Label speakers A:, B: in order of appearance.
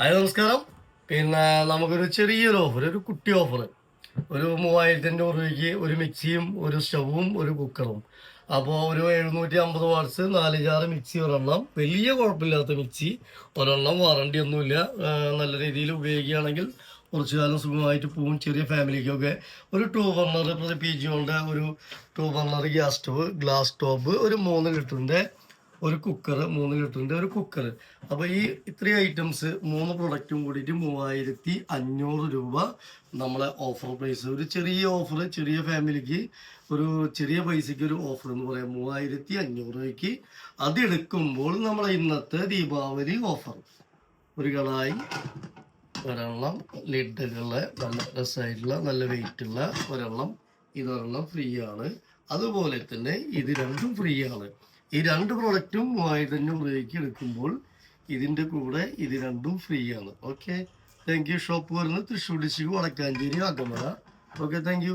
A: Hi നമസ്കാരം. പിന്നെ നമുക്കൊരു ചെറിയൊരു ഓഫർ ഒരു കുട്ടി ഓഫർ ഒരു മൂവായിരത്തി അഞ്ഞൂറ് രൂപയ്ക്ക് ഒരു മിക്സിയും ഒരു സ്റ്റവും ഒരു കുക്കറും. അപ്പോൾ ഒരു എഴുന്നൂറ്റി അമ്പത് വാട്ട്സ് നാല് ജാറ് മിക്സി ഒരെണ്ണം. വലിയ കുഴപ്പമില്ലാത്ത മിക്സി ഒരെണ്ണം വാറണ്ടി ഒന്നുമില്ല. നല്ല രീതിയിൽ ഉപയോഗിക്കുകയാണെങ്കിൽ കുറച്ചു കാലം സുഖമായിട്ട് പോവും. ചെറിയ ഫാമിലിക്കൊക്കെ ഒരു ടൂ ബർണർ പി ജിയോന്റെ ഒരു two burner gas stove glass top ഒരു മൂന്ന് ലിറ്ററിന്റെ ഒരു കുക്കർ മൂന്ന് ലിറ്ററിന്റെ ഒരു കുക്കർ അപ്പൊ ഈ ഇത്രയും ഐറ്റംസ് മൂന്ന് പ്രൊഡക്റ്റും കൂടിയിട്ട് മൂവായിരത്തി അഞ്ഞൂറ് രൂപ നമ്മളെ ഓഫർ പ്രൈസ് ഒരു ചെറിയ ഓഫർ ചെറിയ ഫാമിലിക്ക് ഒരു ചെറിയ പൈസക്ക് ഒരു ഓഫർ എന്ന് പറയാം. മൂവായിരത്തി അഞ്ഞൂറ് രൂപയ്ക്ക് അതെടുക്കുമ്പോൾ നമ്മളെ ഇന്നത്തെ ദീപാവലി ഓഫർ ഒരു കളായി ഒരെണ്ണം ലിഡുള്ള നല്ല രസമായിട്ടുള്ള നല്ല വെയിറ്റ് ഉള്ള ഒരെണ്ണം ഇതൊരെണ്ണം ഫ്രീ ആണ്. അതുപോലെ തന്നെ ഇത് രണ്ടും ഫ്രീ ആണ്. ഈ രണ്ട് പ്രൊഡക്റ്റും മൂവായിരത്തി അഞ്ഞൂറ് രൂപയ്ക്ക് എടുക്കുമ്പോൾ ഇതിന്റെ കൂടെ ഇത് രണ്ടും ഫ്രീ ആണ്. ഓക്കെ താങ്ക് യു ഷോപ്പ് വരുന്നത് Thrissur district Vadakkanchery Akamala okay thank you